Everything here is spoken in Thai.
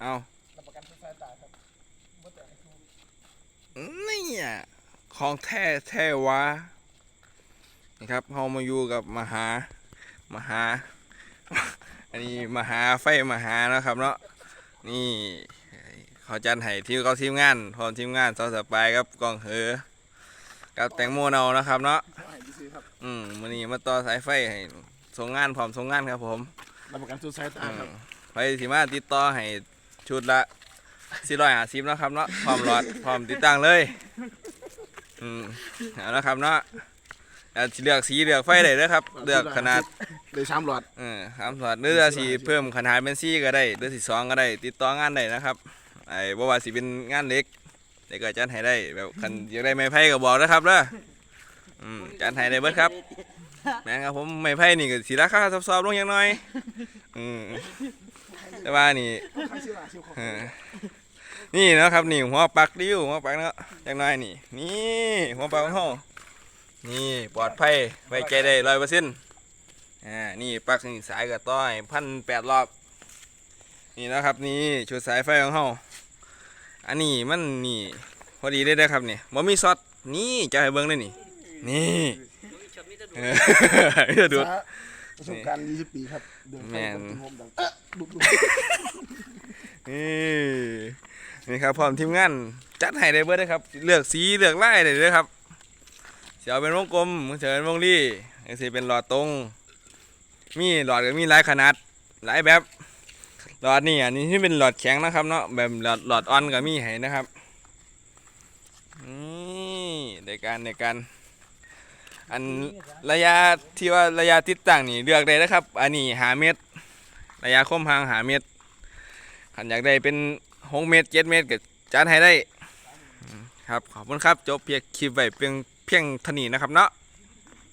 เอารับประกันทุกสายตาครับบ่แต่ให้ถูกนี่อะของแท้แท้วะนี่ครับเรามาอยู่กับมหามหา อันนี้มหาไฟมหานะครับเนาะนี่เขาจัดให้ทีมเขาทีมงานพร้อมทีมงานซอสปายกับกองเหอกับแตงโมเนานะครับเนาะเอาให้ซื้อครับอืมวันนี้มาต่อสายไฟให้ส่งงานพร้อมส่งงานครับผมรับประกันทุกสายตาอืครับมไปสิมาติดต่อให้ ชุดละสี่ร้อยห้าสิบนาะครับเนาะพร้อมหลอดพร้อมติดตั้งเลยอืมเอาละครับเนาะอ่าสิเลือกสีเลือกไฟได้เด้อครับ เลือกขนาดเลยชามหลอดเออครับหลอดหรือจะสีเพิ่มขนาดเป็นสีก็ได้หรือสีสองก็ได้ ติดต่องานได้นะครับไอ้บ่ว่าสิเป็นงานเล็กแต่ก็จัดให้ได้แบบคันอยากได้ไม้ไผ่ก็บอกนะครับเด้ออืมจัดให้ได้เบิดครับแม่นครับผมไม้ไผ่นี่ก็สิราคาซอบๆลงอย่างน้อยอืม แต่ว่านี่ใครซื้อล่ะซื้อของเออนี่เนาะครับนี่หัวปักดิ้วหัวปักเนาะจังน้อยนี่ นี่หัวปักของเฮานี่ปลอดภัยไว้ใจได้ร้อยเปอร์เซ็นต์อ่านี่ปักนี่สายกับต้อยพันแปดรอบ นี่นะครับนี่ชุดสายไฟของเฮาอันนี้มันนี่พอดีได้ได้อครับนี่บ่มีซ็อตนี่จะให้เบิ่งเลยนี่ นี่เออจะดูดสาประสบการณ์20 ปีครับเดินแม่นไปผมดังเอ๊ะ ลุกลุกนี่นี่ครับพร้อมทีมงานจัดให้ได้เบิดเลยครับ เลือกสีเลือกลายได้เลยครับเสียวเป็นวงกลมมือเฉยเป็นวงรีไอ้สิเป็นหลอดตรง มีหลอดก็มีหลายขนาดหลายแบบหลอดนี่อันนี้ที่เป็นหลอดแข็งนะครับเนาะแบบหลอดหลอดอ่อนก็มีให้นะครับนี่ในการในการอันระยะที่ว่าระยะติดตั้งนี่เลือกได้นะครับ อันนี้หาเมตร ระยะคมห่างหาเมตรขันอยากได้เป็นหกเมตรเจ็ดเมตรก็จัดให้ได้ ครับ ขอบคุณครับ จบเพียงคลิปไว้เพียงเพียงเท่านี้นะครับเนาะ